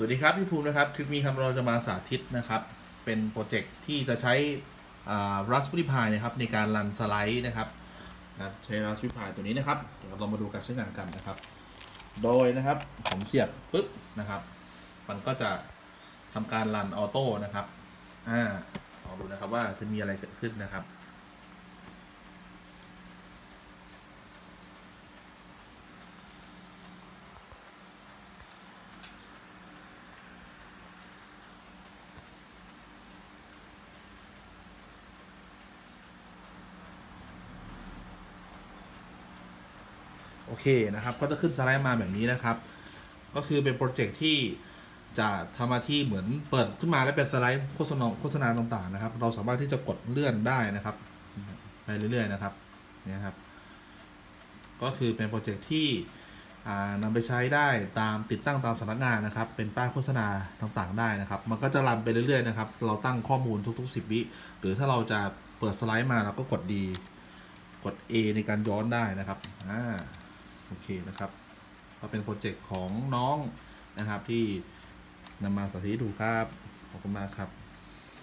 สวัสดีครับพี่ภูมินะครับคลิปนี้ครับเราจะมาสาธิตนะครับ เป็นโปรเจกต์ที่จะใช้อ่า Raspberry Pi นะครับในการรันสไลด์นะครับครับใช้ Raspberry Pi ตัวนี้นะครับเดี๋ยวเรามาดูการใช้งานกันนะครับ โดยนะครับผมเสียบปุ๊บนะครับ มันก็จะทำการรันออโต้นะครับอ่าลองดูนะครับว่าจะมีอะไรเกิดขึ้นนะครับ โอเคนะครับ ก็จะขึ้นสไลด์มาแบบนี้นะครับ ก็คือเป็นโปรเจกต์ที่จะทำหน้าที่เหมือนเปิดขึ้นมาแล้วเป็นสไลด์โฆษณาโฆษณาต่างๆนะครับ เราสามารถที่จะกดเลื่อนได้นะครับ ไปเรื่อยๆนะครับเนี่ยครับ ก็คือเป็นโปรเจกต์ที่อ่านำไปใช้ได้ตามติดตั้งตามสำนักงานนะครับ เป็นป้ายโฆษณาต่างๆ ได้นะครับ มันก็จะรันไปเรื่อยๆนะครับ เราตั้งข้อมูลทุก ๆ 10 วิหรือถ้าเราจะเปิดสไลด์มาเราก็กด D กด A ในการย้อนได้นะครับอ่า โอเคนะครับ ก็เป็นโปรเจกต์ของน้องนะครับที่นำมาสาธิตดูครับ ขอบคุณมากครับ